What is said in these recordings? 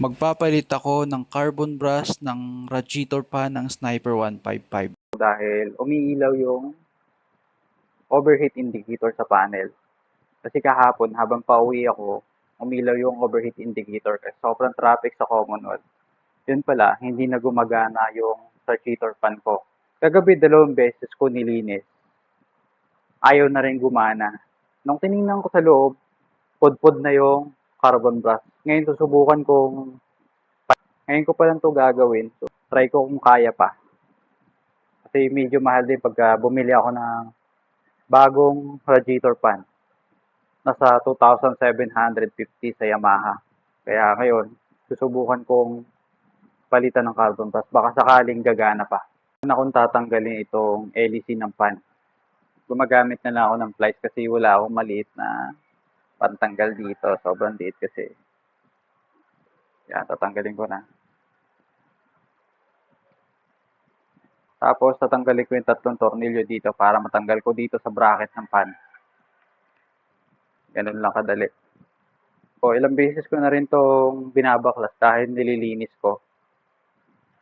Magpapalit ako ng carbon brush ng radiator pan ng Sniper 155. dahil umiilaw yung overheat indicator sa panel. Kasi kahapon, habang pauwi ako, umilaw yung overheat indicator kasi sobrang traffic sa Commonwealth. Yun pala, hindi na gumagana yung radiator fan ko. Kagabi, dalawang beses ko nilinis. Ayaw na rin gumana. Nung tiningnan ko sa loob, pod-pod na yung carbon brush. Ngayon, susubukan kong ngayon ko pa lang to gagawin. So, try ko kung kaya pa. Kasi medyo mahal din pagka bumili ako ng bagong radiator fan. Nasa 2,750 sa Yamaha. Kaya ngayon, susubukan kong palitan ng carbon brush. Baka sakaling gagana pa. Na kung tatanggalin itong LEC ng fan. Gumagamit na lang ako ng pliers kasi wala akong maliit na pantanggal dito. Sobrang liit kasi. Yan, tatanggalin ko na. Tapos, tatanggalin ko yung tatlong tornilyo dito para matanggal ko dito sa bracket ng pan. Ganun lang kadali. O, ilang beses ko na rin tong binabaklas dahil nililinis ko.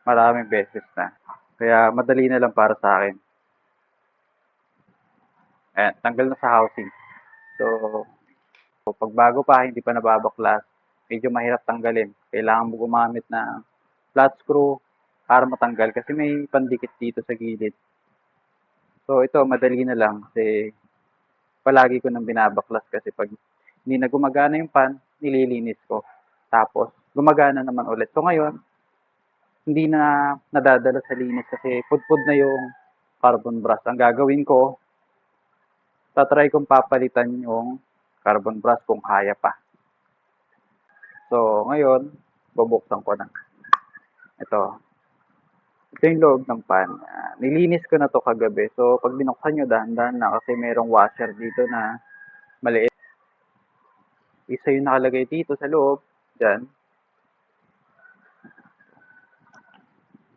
Maraming beses na. Kaya, madali na lang para sa akin. Ayan, tanggal na sa housing. So, pag bago pa, hindi pa nababaklas, medyo mahirap tanggalin. Kailangan mo gumamit ng flat screw para matanggal kasi may pandikit dito sa gilid. So ito, madali na lang kasi palagi ko nang binabaklas kasi pag hindi na gumagana yung pan, nililinis ko. Tapos, gumagana naman ulit. So ngayon, hindi na nadadala sa linis kasi pudpud na yung carbon brush. Ang gagawin ko, tatry kong papalitan yung carbon brush kung kaya pa. So, ngayon, bubuksan ko na. Ito. Ito yung loob ng pan. Ah, nilinis ko na to kagabi. So, pag binuksan nyo, dahan-dahan na kasi merong washer dito na maliit. Isa yung nakalagay dito sa loob. Diyan.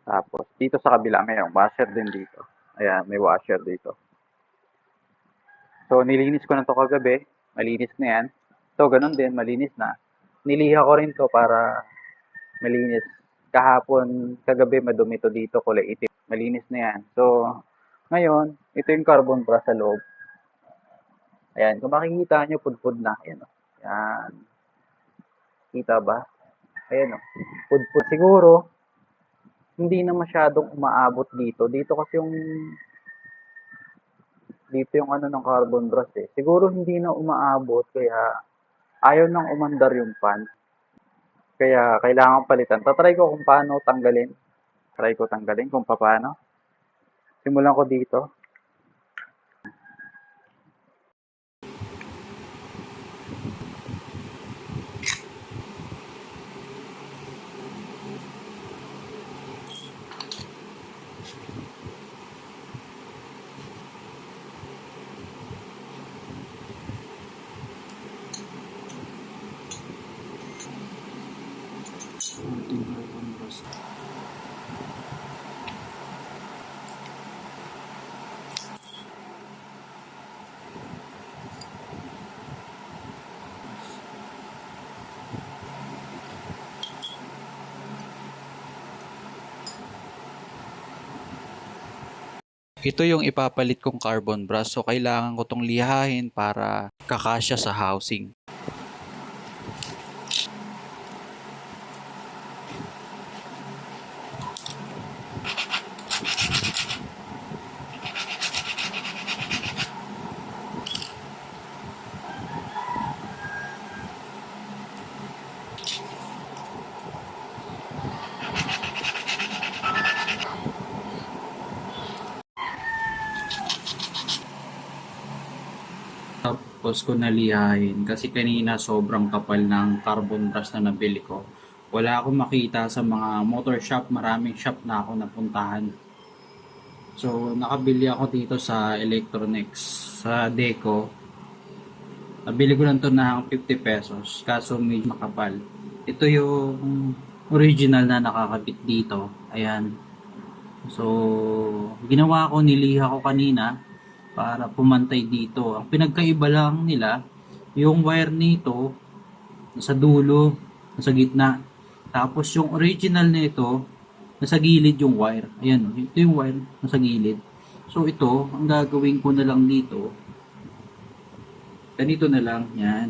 Tapos, dito sa kabila, mayroong washer din dito. Ayan, may washer dito. So, nilinis ko na to kagabi. Malinis na yan. So, ganun din, malinis na niliha ko rin to para malinis. Kahapon, kagabi, madumi to dito, kulay itim. Malinis na yan. So, ngayon, ito yung carbon brush sa loob. Ayan, kung makikita nyo, pudpud na. Ayan, o. Ayan. Kita ba? Ayan, o. Pudpud. Siguro, hindi na masyadong umaabot dito. Dito kasi yung dito yung ano ng carbon brush eh. Siguro hindi na umaabot kaya ayaw nang umandar yung pan. Kaya kailangan palitan. Tatry ko kung paano tanggalin. Try ko tanggalin kung paano. Simulan ko dito. Ito yung ipapalit kong carbon brush so kailangan ko tong lihahin para kakasya sa housing. Tapos ko nalihain kasi kanina sobrang kapal ng carbon brush na nabili ko. Wala akong makita sa mga motor shop, maraming shop na ako napuntahan. So, nakabili ako dito sa Electronics, sa Deco. Nabili ko lang to ng 50 pesos, kaso medyo makapal. Ito yung original na nakakabit dito. Ayan. So, ginawa ko, niliha ko kanina para pumantay dito. Ang pinagkaiba lang nila, yung wire nito, nasa dulo, nasa gitna. Tapos yung original na ito, nasa gilid yung wire. Ayan, oh, ito yung wire nasa gilid. So ito, ang gagawin ko na lang dito, ganito na lang, yan.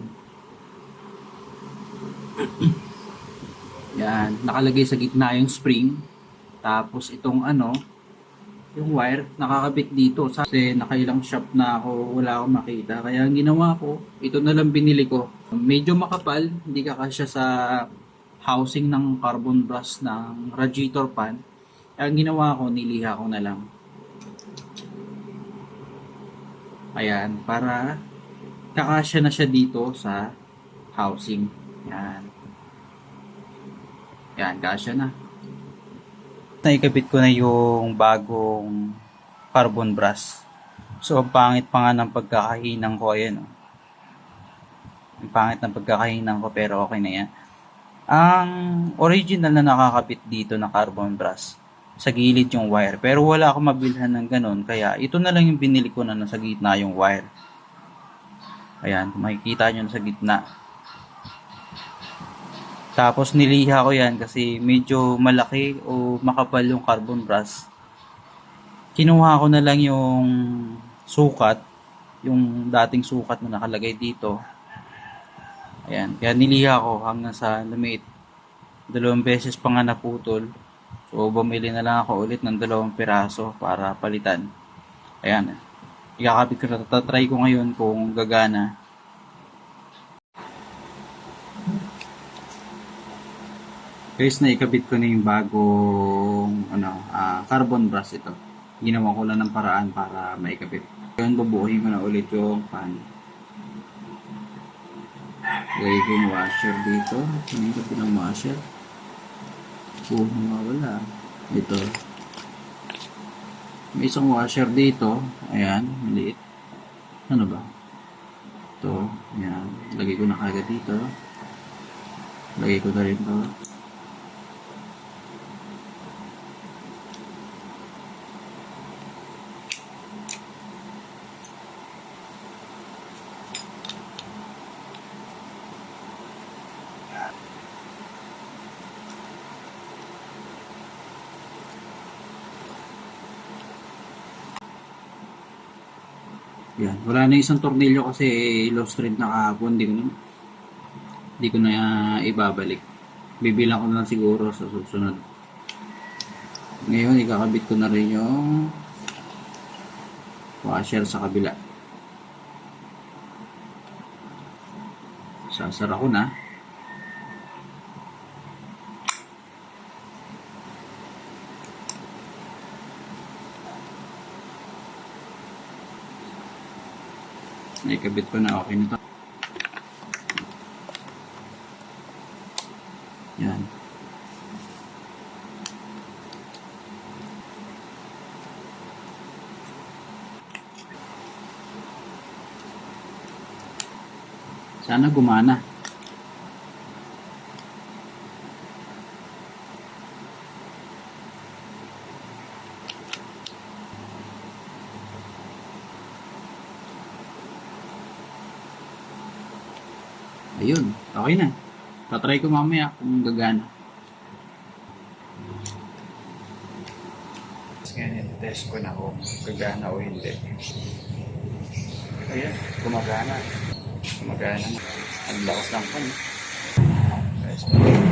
yan, nakalagay sa gitna yung spring. Tapos itong ano, yung wire, nakakabit dito. Kasi nakailang shop na ako, wala akong makita. Kaya ang ginawa ko, ito na lang binili ko. Medyo makapal, hindi kakasya sa housing ng carbon brush ng radiator pan. Ang ginawa ko, niliha ko na lang. Ayan, para kakasya na siya dito sa housing. Yan. Yan, kasya na. Naikabit ko na yung bagong carbon brush. So, ang pangit pa nga ng pagkakahinang ko. Ayan, oh. Ang pangit ng pagkakahinang ko, pero okay na yan. Ang original na nakakabit dito na carbon brush, sa gilid yung wire. Pero wala akong mabilhan ng ganun. Kaya ito na lang yung binili ko na nasa gitna yung wire. Ayan, makikita nyo sa gitna. Tapos niliha ko yan kasi medyo malaki o makapal yung carbon brush. Kinuha ko na lang yung sukat, yung dating sukat na nakalagay dito. Ayan, kaya niliha ko hanggang sa lumiit. Dalawang beses pa nga naputol. So, bumili na lang ako ulit ng dalawang piraso para palitan. Ayan. Ikakabit ko na. Tatry ko ngayon kung gagana. Guys, naikabit ko na yung bagong ano, ah, carbon brush ito. Ginawa ko lang ng paraan para maikabit. Ngayon, bubuuhin ko na ulit yung pan. Lagay ko yung washer dito. Yung kapit ng washer? Oo, mawala. Ito. May isang washer dito. Ayan, maliit. Ano ba? Ito. Ayan. Lagay ko na kagad dito. Lagay ko na rin to. Yan. Wala na isang tornilyo kasi lost thread na kahapon. Hindi ko na, hindi ko na ibabalik. Bibilang ko na lang siguro sa susunod. Ngayon, ikakabit ko na rin yung washer sa kabila. Sasara ko na. Naikabit ko na okay na to. Yan. Sana gumana. Ayun, okay na. Tatry ko mamaya kung gagana. Ngayon, test ko na kung gagana o hindi. Ayan, gumagana. Gumagana. Ang lakas lang po. Test ko.